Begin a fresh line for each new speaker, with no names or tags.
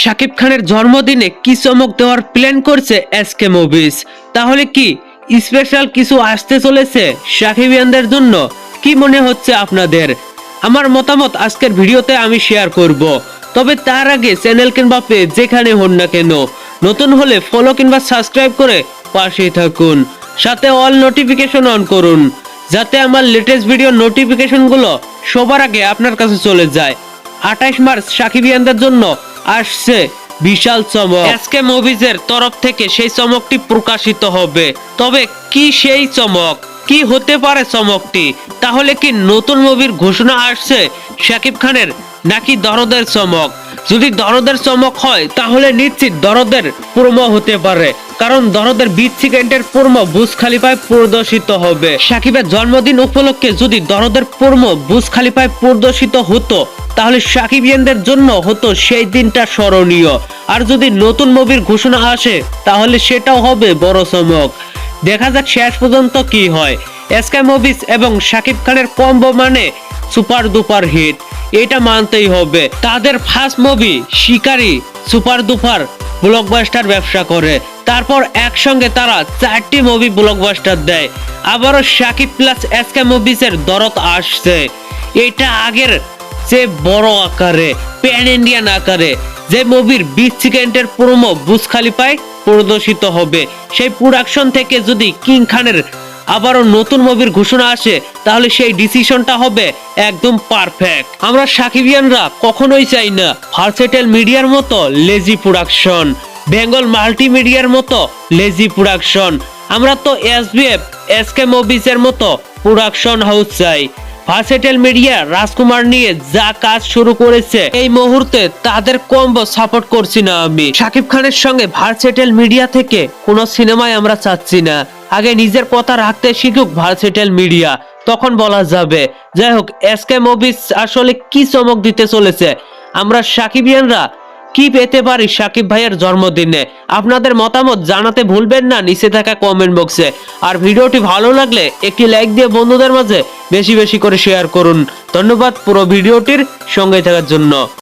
শাকিব খানের জন্মদিনে কি চমক দেওয়ার প্ল্যান করছে এসকে মুভিজ তাহলে কি স্পেশাল কিছু আসতে চলেছে সাকিবিয়ানদের জন্য? কি মনে হচ্ছে আপনাদের? আমার মতামত আজকের ভিডিওতে আমি শেয়ার করব। তবে তার আগে চ্যানেল কিংবা পেজ যেখানে হন না কেন, নতুন হলে ফলো কিংবা সাবস্ক্রাইব করে পাশেই থাকুন। সাথে অল নোটিফিকেশন অন করুন, যাতে আমার লেটেস্ট ভিডিও নোটিফিকেশনগুলো সবার আগে আপনার কাছে চলে যায়। আঠাশ মার্চ সাকিবিয়ানদের জন্য আসছে বিশাল চমক। এসকে মুভিজের তরফ থেকে সেই চমকটি প্রকাশিত হবে। তবে কি সেই চমক? কি হতে পারে চমকটি? তাহলে কি নতুন মুভির ঘোষণা আসছে? শাকিব খানের নাকি দরদের চমক? যদি দরদের চমক হয়, তাহলে নিশ্চিত দরদের প্রোমো হতে পারে। কারণ দরদের বিশ সেকেন্ডের প্রোমো বুজ খালিফায় প্রদর্শিত হবে। সাকিবের জন্মদিন উপলক্ষে যদি দরদের প্রোমো বুজ খালিফায় প্রদর্শিত হতো, তাহলে সাকিবিয়ানদের জন্য হতো সেই দিনটা স্মরণীয়। আর যদি নতুন মুভির ঘোষণা আসে, তাহলে সেটাও হবে বড় চমক। দেখা যাক শেষ পর্যন্ত কি হয়। এসকে মুভিস এবং শাকিব খানের কম্বো মানে সুপার দুপার হিট। এটা মানতেই হবে। তাদের first movie Shikari super duper blockbuster ব্যবসা করে। তারপর একসঙ্গে তারা চারটি মুভি ব্লকবাস্টার দেয়। আবারও শাকিব প্লাস এসকে মুভিসের দরদ আসছে। এটা আগের যে বড় আকারে প্যান ইন্ডিয়ান আকারে। যে মুভির বিশ সেকেন্ডের প্রোমো বুজ খালিফায় প্রদর্শিত হবে। সেই প্রোডাকশন থেকে যদি কিং খানের আবারও নতুন মুভির ঘোষণা আসে, তাহলে সেই ডিসিশনটা হবে একদম পারফেক্ট। আমরা সাকিবিয়ানরা কখনোই চাই না ভার্সেটেল মিডিয়ার মতো লেজি প্রোডাকশন, বেঙ্গল মাল্টিমিডিয়ার মতো লেজি প্রোডাকশন। আমরা তো এসবিএফ, এসকে মুভিজের মতো প্রোডাকশন হাউস চাই। ভার্সেটেল মিডিয়া রাজকুমার নিয়ে যা কাজ শুরু করেছে, এই মুহূর্তে তাদের কম্বো সাপোর্ট করছি না আমি। শাকিব খানের সঙ্গে ভার্সেটেল মিডিয়া থেকে কোনো সিনেমায় আমরা চাচ্ছি না। আগে নিজের কথা রাখতে শিখুক ভার্সেটেল মিডিয়া তখন বলা যাবে। যাই হোক এসকে মুভিজ আসলে কি চমক দিতে চলেছে? আমরা সাকিবিয়ানরা কি পেতে পারি সাকিব ভাইয়ের জন্মদিনে। আপনাদের মতামত জানাতে ভুলবেন না, নিচে থাকা কমেন্ট বক্সে আর ভিডিওটি ভালো লাগলে একটি লাইক দিয়ে বন্ধুদের মাঝে বেশি বেশি করে শেয়ার করুন। ধন্যবাদ পুরো ভিডিওটির সঙ্গে থাকার জন্য।